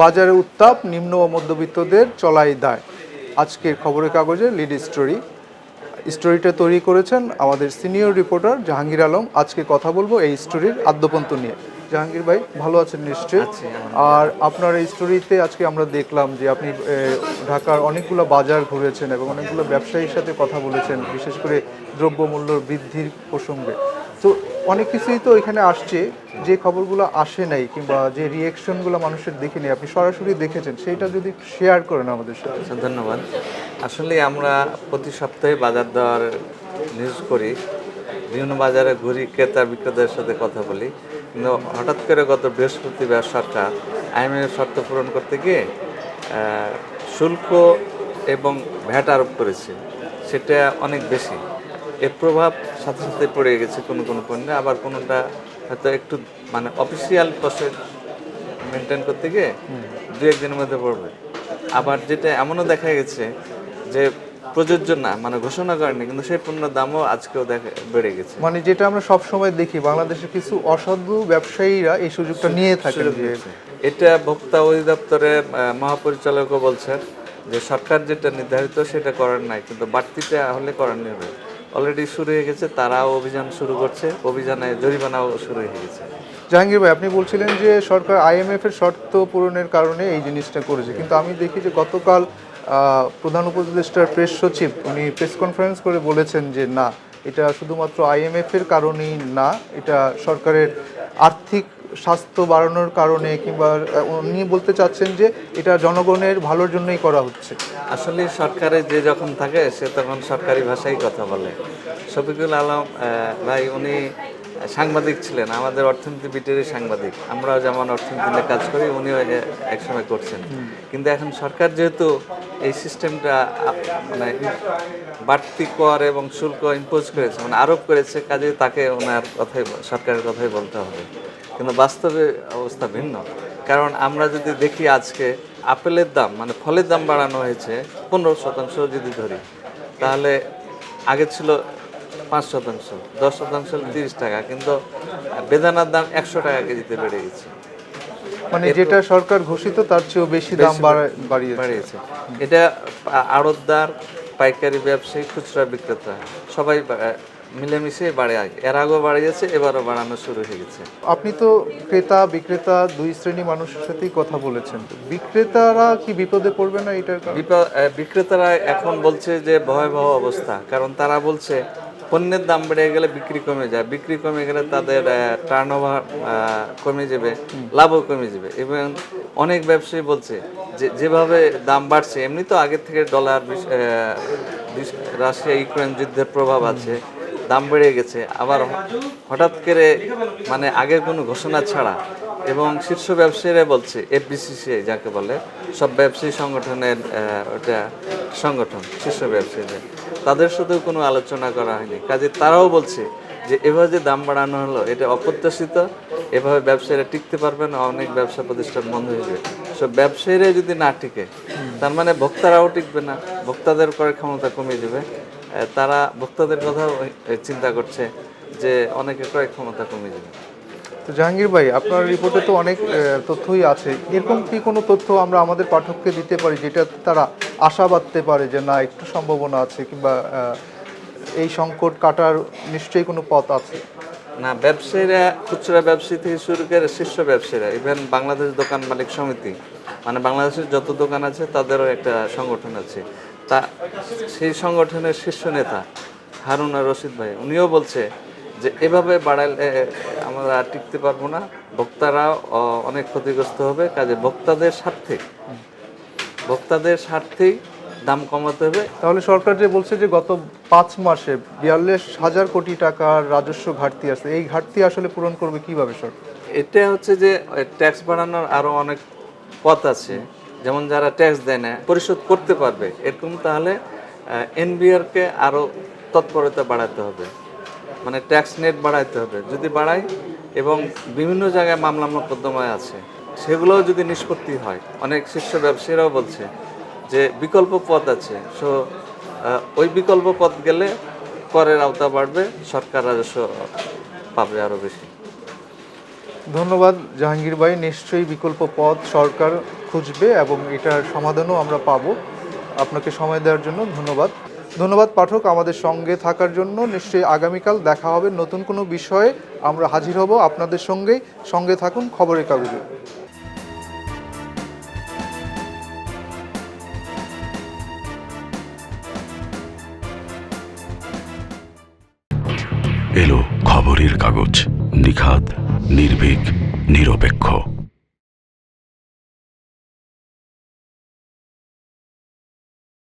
বাজারে উত্তাপ নিম্ন ও মধ্যবিত্তদের চলাই দায়। আজকের খবরের কাগজে লিড স্টোরি স্টোরিটা তৈরি করেছেন আমাদের সিনিয়র রিপোর্টার জাহাঙ্গীর আলম। আজকে কথা বলব এই স্টোরির আদ্যপন্ত নিয়ে। জাহাঙ্গীর ভাই ভালো আছেন নিশ্চয়ই? আর আপনার এই স্টোরিতে আজকে আমরা দেখলাম যে আপনি ঢাকার অনেকগুলো বাজার ঘুরেছেন এবং অনেকগুলো ব্যবসায়ীর সাথে কথা বলেছেন বিশেষ করে দ্রব্যমূল্য বৃদ্ধির প্রসঙ্গে। তো অনেক কিছুই তো এখানে আসছে, যে খবরগুলো আসে নাই কিংবা যে রিয়েকশনগুলো মানুষের দেখে নেই আপনি সরাসরি দেখেছেন সেইটা যদি শেয়ার করেন আমাদের সাথে। আচ্ছা ধন্যবাদ। আসলে আমরা প্রতি সপ্তাহে বাজার দেওয়ার নিউজ করি, বিভিন্ন বাজারে ঘুরি, ক্রেতা, বিক্রেতাদের সাথে কথা বলি। কিন্তু হঠাৎ করে গত বৃহস্পতিবার সরকার আইএমএফ শর্ত পূরণ করতে গিয়ে শুল্ক এবং ভ্যাট আরোপ করেছে, সেটা অনেক বেশি। এর প্রভাব সাথে সাথে পড়ে গেছে কোনো কোনো পণ্যে। আবার কোনোটা হয়তো একটু মানে অফিসিয়াল প্রসেস মেনটেন করতে গিয়ে দু একদিনের মধ্যে পড়বে। আবার যেটা এমনও দেখা গেছে যে প্রযোজ্য না মানে ঘোষণা করেনি কিন্তু সেই পণ্যের দামও আজকেও দেখা বেড়ে গেছে। মানে যেটা আমরা সব সময় দেখি বাংলাদেশের কিছু অসাধু ব্যবসায়ীরা এই সুযোগটা নিয়ে থাকেন যে এটা ভোক্তা অধিদপ্তরের মহাপরিচালকও বলছেন যে সরকার যেটা নির্ধারিত সেটা করার নাই কিন্তু বাড়তিটা হলে করার নেবে অলরেডি শুরু হয়ে গেছে, তারাও অভিযান শুরু করছে, অভিযানে জরিমানাও শুরু হয়ে গেছে। জাহাঙ্গীর ভাই, আপনি বলছিলেন যে সরকার আইএমএফ এর শর্ত পূরণের কারণে এই জিনিসটা করেছে, কিন্তু আমি দেখি যে গতকাল প্রধান উপদেষ্টার প্রেস সচিব, উনি প্রেস কনফারেন্স করে বলেছেন যে না, এটা শুধুমাত্র আইএমএফ এর কারণেই না, এটা সরকারের আর্থিক স্বাস্থ্য বাড়ানোর কারণে কিংবা উনি বলতে চাচ্ছেন যে এটা জনগণের ভালোর জন্যই করা হচ্ছে। আসলে সরকারে যে যখন থাকে, সে তখন সরকারি ভাষায় কথা বলে। শফিকুল আলম ভাই, উনি সাংবাদিক ছিলেন আমাদের অর্থনীতি বিটেরই সাংবাদিক। আমরাও যেমন অর্থনীতি নিয়ে কাজ করি উনিও একসময় করছেন। কিন্তু এখন সরকার যেহেতু এই সিস্টেমটা মানে বাড়তি কর এবং শুল্ক ইম্পোজ করেছে মানে আরোপ করেছে কাজে তাকে ওনার কথাই সরকারের কথাই বলতে হবে। কিন্তু বাস্তবে অবস্থা ভিন্ন। কারণ আমরা যদি দেখি আজকে আপেলের দাম মানে ফলের দাম বাড়ানো হয়েছে পনেরো শতাংশ যদি ধরি তাহলে আগে ছিল পাঁচ শতাংশ দশ শতাংশ তিরিশ টাকা কিন্তু বেদানার দাম একশো টাকা কেজিতে বেড়ে গেছে। মানে যেটা সরকার ঘোষিত তার চেয়েও বেশি দাম বাড়া- বাড়িয়েছে। এটা আড়তদার পাইকারি ব্যবসায়ী খুচরা বিক্রেতা সবাই মিলেমিশে বাড়ে এর আগেও বাড়িয়েছে এবারও বাড়ানো শুরু হয়ে গেছে। আপনি তো ক্রেতা বিক্রেতা দুই শ্রেণি মানুষের সাথেই কথা বলেছেন। বিক্রেতারা কি বিপদে পড়বে না এটার বিক্রেতারা এখন বলছে যে ভয়াবহ অবস্থা কারণ তারা বলছে পণ্যের দাম বেড়ে গেলে বিক্রি কমে যায়। বিক্রি কমে গেলে তাদের টার্ন ওভার কমে যাবে, লাভও কমে যাবে। এবং অনেক ব্যবসায়ী বলছে যে, যেভাবে দাম বাড়ছে, এমনি তো আগের থেকে ডলার রাশিয়া, ইউক্রেন যুদ্ধের প্রভাব আছে, দাম বেড়ে গেছে। আবার হঠাৎ করে মানে আগের কোনো ঘোষণা ছাড়া এবং শীর্ষ ব্যবসায়ীরা বলছে এফবিসিসিআই যাকে বলে, সব ব্যবসায়ী সংগঠনের ওটা সংগঠন, শীর্ষ ব্যবসায়ীদের তাদের সাথেও কোনো আলোচনা করা হয়নি। কাজে তারাও বলছে যে, এভাবে যে দাম বাড়ানো হলো, এটা অপ্রত্যাশিত, এভাবে ব্যবসায়ীরা টিকতে পারবে না, অনেক ব্যবসা প্রতিষ্ঠান বন্ধ হয়ে যাবে। সব ব্যবসায়ীরা যদি না টিকে, তার মানে ভোক্তারাও টিকবে না, ভোক্তাদের ক্রয় ক্ষমতা কমে যাবে তারা, ভোক্তাদের কথাও চিন্তা করছে যে অনেকের ক্রয় ক্ষমতা কমে যাবে তো জাহাঙ্গীর ভাই, আপনার রিপোর্টে তো অনেক তথ্যই আছে। এরকম কি কোনো তথ্য আমরা আমাদের পাঠককে দিতে পারি যেটা তারা আশা বাঁধতে পারে যে না, একটু সম্ভাবনা আছে কিংবা এই সংকট কাটার নিশ্চয়ই কোনো পথ আছে? না, ব্যবসায়ীরা, খুচরা ব্যবসায়ী থেকে শুরু করে শীর্ষ ব্যবসায়ীরা ইভেন বাংলাদেশ দোকান মালিক সমিতি মানে বাংলাদেশের যত দোকান আছে তাদেরও একটা সংগঠন আছে। তা, সেই সংগঠনের শীর্ষ নেতা হারুন রশিদ ভাই, উনিও বলছে যে এভাবে বাড়ালে আমরা আর টিকতে পারব না। ভোক্তারা অনেক ক্ষতিগ্রস্ত হবে। কাজে ভোক্তাদের স্বার্থে ভোক্তাদের স্বার্থেই দাম কমাতে হবে। তাহলে সরকার যে বলছে যে গত পাঁচ মাসে বিয়াল্লিশ হাজার কোটি টাকার রাজস্ব ঘাটতি আছে এই ঘাটতি আসলে পূরণ করবে কীভাবে সরকার এটা হচ্ছে যে ট্যাক্স বাড়ানোর আরও অনেক পথ আছে। যেমন যারা ট্যাক্স দেয় না পরিশোধ করতে পারবে এরকম তাহলে এনবিআর কে আরও তৎপরতা বাড়াতে হবে। মানে ট্যাক্স নেট বাড়াইতে হবে। যদি বাড়াই এবং বিভিন্ন জায়গায় মামলা মোকদ্দমায় আছে, সেগুলোও যদি নিষ্পত্তি হয়, অনেক শীর্ষ ব্যবসায়ীরাও বলছে যে বিকল্প পথ আছে। সো ওই বিকল্প পথ গেলে করের আওতা বাড়বে, সরকার রাজস্ব পাবে আরও বেশি। ধন্যবাদ জাহাঙ্গীর ভাই। নিশ্চয়ই বিকল্প পথ সরকার খুঁজবে এবং এটার সমাধানও আমরা পাবো। আপনাকে সময় দেওয়ার জন্য ধন্যবাদ। ধন্যবাদ পাঠক আমাদের সঙ্গে থাকার জন্য। নিশ্চয়ই আগামীকাল দেখা হবে নতুন কোনো বিষয়ে। আমরা হাজির হব আপনাদের সঙ্গেই। সঙ্গে থাকুন খবরের কাগজে। এলো খবরের কাগজ। নিখাত নির্ভীক, নিরপেক্ষ।